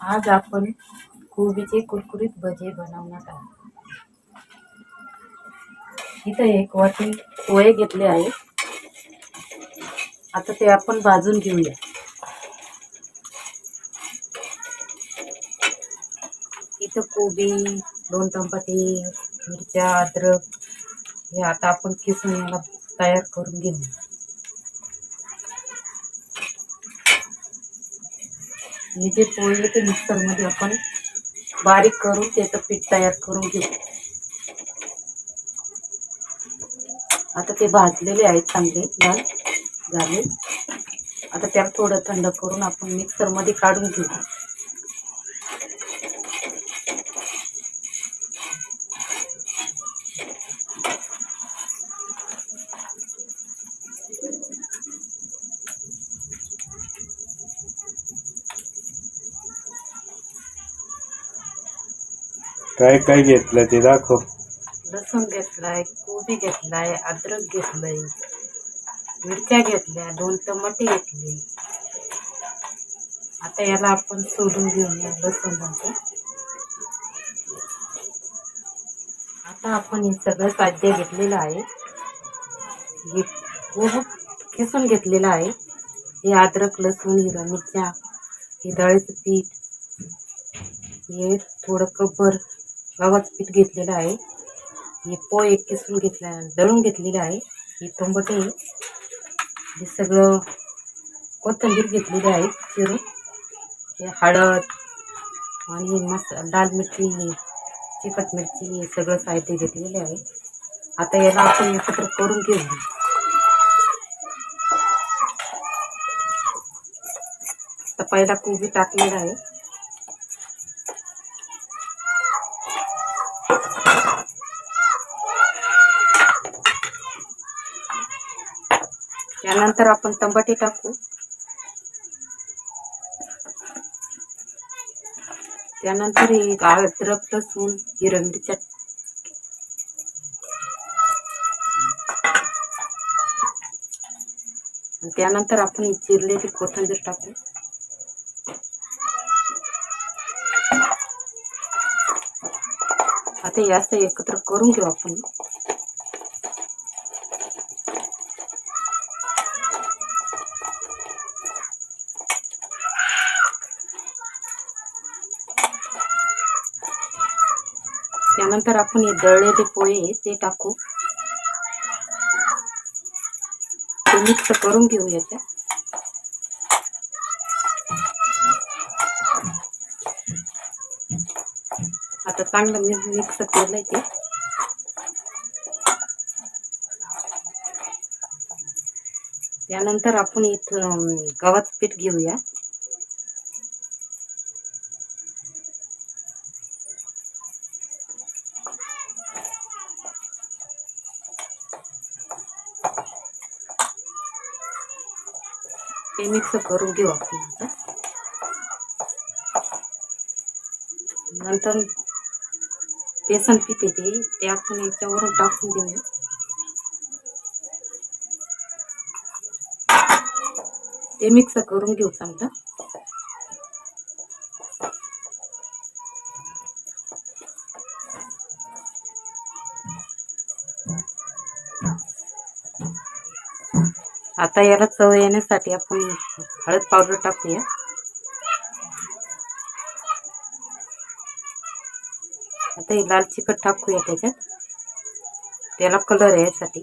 आज आपण कोबीचे कुरकुरीत भजे बनवणार आहोत. इथं एक वाटी पोहे घेतले आहे आता ते आपण भाजून घेऊया. इथं कोबी दोन टमाटे मिरच्या अद्रक हे आता आपण किसून याला तयार करून घेऊया हे जे पोळलं ते मिक्सरमध्ये आपण बारीक करून त्याचं पीठ तयार करून घेऊ. आता ते भाजलेले आहेत चांगले लाल झाले. आता त्याला थोडं थंड करून आपण मिक्सरमध्ये काढून घेऊ. काय काय घेतलं ते दाखव. लसूण घेतलाय कोबी घेतलाय अद्रक घेतलंय मिरच्या घेतल्या दोन टमाटे घेतले. आता याला आपण सोडून घेऊया लसूणमध्ये आता आपण हे सगळं साध्य घेतलेलं आहे. हे किसून घेतलेलं आहे. हे अद्रक लसूण हिरवा मिरच्या हे डाळीचं पीठ हे थोडं कब्बर गव्हाचं पीठ घेतलेलं आहे. हे किसून घेतल्या दळून घेतलेलं आहे. हे टोंबटे हे सगळं कोथिंबीर घेतलेली आहे हे लाल मिरची, चिकट मिरची, हे साहित्य घेतलेले आहे. एकत्र कोबी टाकलेला आहे. त्यानंतर आपण टमाटे टाकू. त्यानंतर हे अद्रक लसूण हिरवी मिरच्या त्यानंतर आपण ही चिरलेली कोथिंबीर टाकू. आता हे एकत्र करून घेऊ आपण. त्यानंतर आपण हे दळलेले पोहे ते टाकू. ते मिक्स करून घेऊ याच्या आता चांगलं मी मिक्स केलंय ते. त्यानंतर आपण इथं अं, गव्हाचं पीठ घेऊया. ते मिक्स करून घेऊ आपण आता नंतर बेसन पिते ते ते आपण याच्यावरून टाकून देऊया ते मिक्स करून घेऊ चांगलं आता याला चव येण्यासाठी आपण हळद पावडर टाकूया. आता हे लाल चिकट टाकूया त्याच्यात. त्याला कलर यासाठी.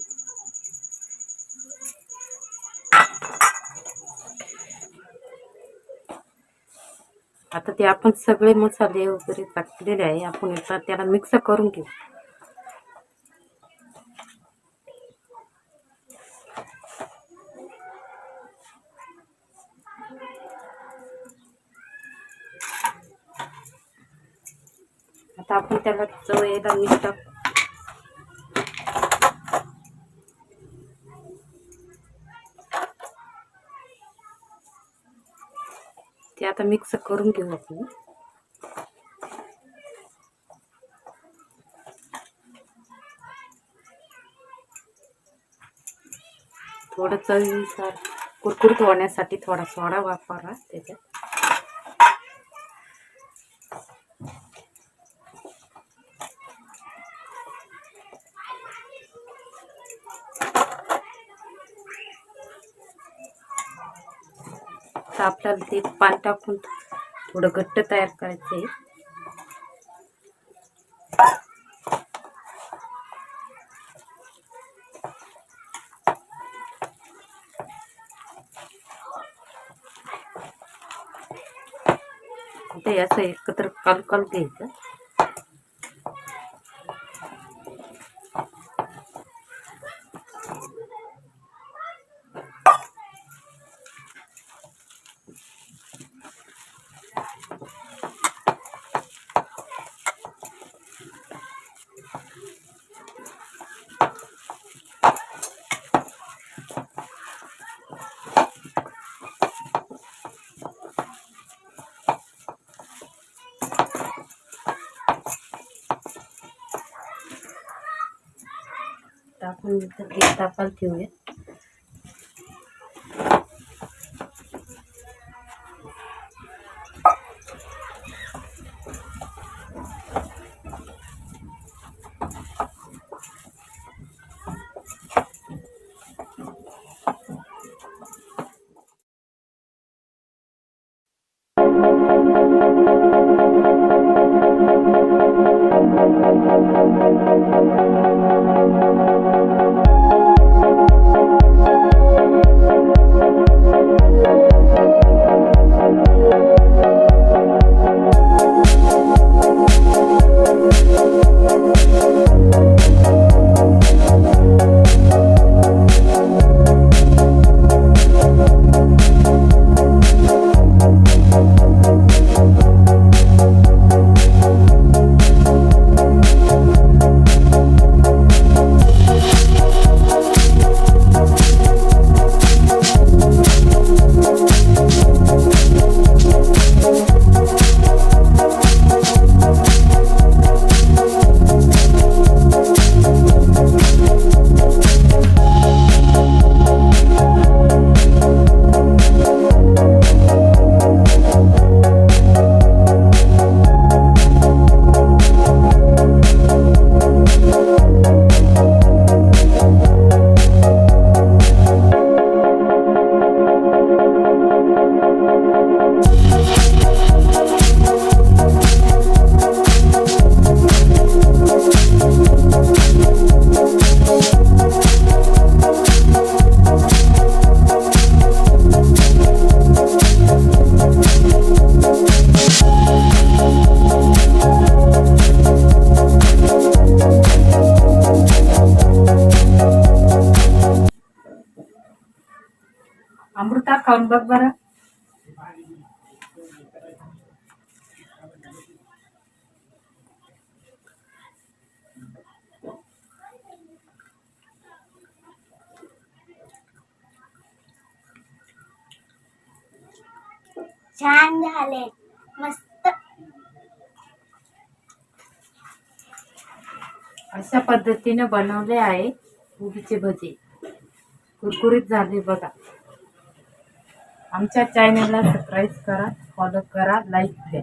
आता ते आपण सगळे मसाले वगैरे टाकलेले आहे. आपण त्याला मिक्स करून घेऊ. आता आपण त्याला चव येता मीठ टाकू ते आता मिक्स करून घेऊ आपण. थोडं चवीनुसार कुरकुरीत होण्यासाठी थोडा सोडा वापरा त्याच्यात. आपल्याला ते पान टाकून थोडं घट्ट तयार करायचं आहे. ते असं एकत्र काल काल घ्यायचं. टाकून नंतर ते तापायला ठेवूया Thank you. खाऊन बघ बरं. छान झाले. मस्त. अशा पद्धतीने बनवले आहे कोबीचे भजे. कुरकुरीत झाले बघा. आमच्या चॅनलला सबस्क्राईब करा फॉलो करा लाईक द्या.